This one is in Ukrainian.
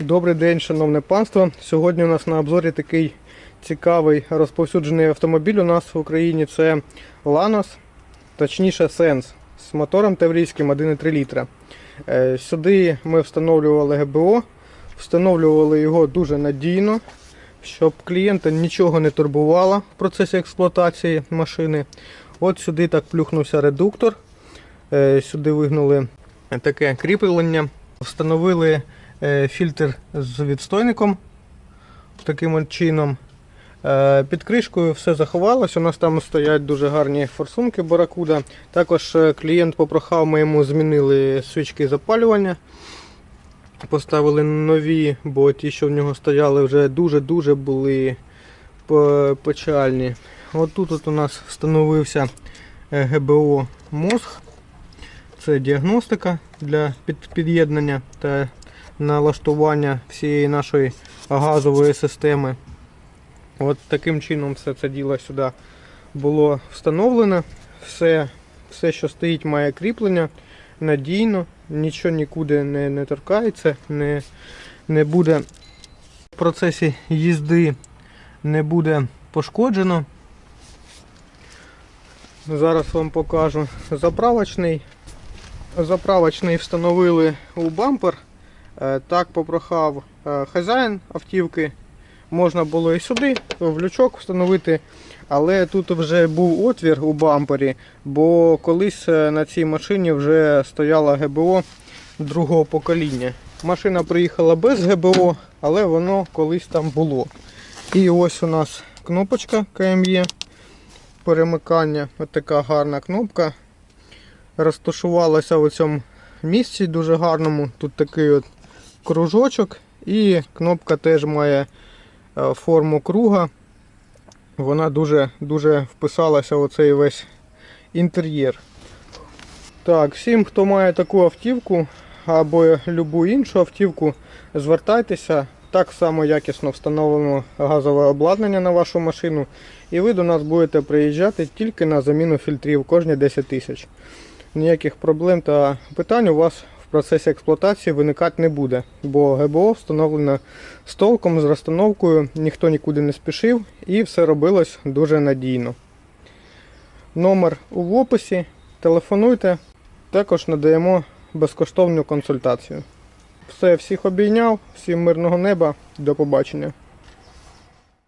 Добрий день, шановне панство. Сьогодні у нас на обзорі такий цікавий розповсюджений автомобіль у нас в Україні. Це Lanos, точніше Sense з мотором таврійським 1,3 літра. Е, Сюди ми встановлювали ГБО, встановлювали його дуже надійно, щоб клієнта нічого не турбувало в процесі експлуатації машини. От сюди так плюхнувся редуктор. Е, Сюди вигнули таке кріплення. Встановили фільтр з відстойником таким чином. Е, Під кришкою все заховалось. У нас там стоять дуже гарні форсунки Баракуда. Також е, клієнт попрохав, ми йому змінили свічки запалювання. Поставили нові, бо ті, що в нього стояли, вже дуже-дуже були печальні. От тут от у нас встановився е, ГБО мозг. Це діагностика для під- під'єднання та налаштування всієї нашої газової системи. От таким чином все це діло сюди було встановлено. Все, все що стоїть, має кріплення надійно, нічого нікуди не, не торкається, не, не буде в процесі їзди не буде пошкоджено. Зараз вам покажу заправочний. Заправочний встановили у бампер. Е, Так попрохав е, хазяїн автівки. Можна було і сюди, в лючок встановити, але тут вже був отвір у бампері, бо колись е, на цій машині вже стояла ГБО другого покоління. Машина приїхала без ГБО, але воно колись там було. І ось у нас кнопочка КМЄ перемикання. Ось така гарна кнопка. Розташувалася в цьому місці дуже гарному. Тут такий от кружочок і кнопка теж має е, форму круга. Вона дуже дуже вписалася в цей весь інтер'єр. Так, всім, хто має таку автівку або любу іншу автівку, звертайтеся. Так само якісно встановлено газове обладнання на вашу машину, і ви до нас будете приїжджати тільки на заміну фільтрів кожні 10 тисяч. Ніяких проблем та питань у вас в процесі експлуатації виникати не буде, бо ГБО встановлено з толком, з розстановкою, ніхто нікуди не спішив і все робилось дуже надійно. Номер у описі, телефонуйте, також надаємо безкоштовну консультацію. Все, всіх обійняв, всім мирного неба, до побачення.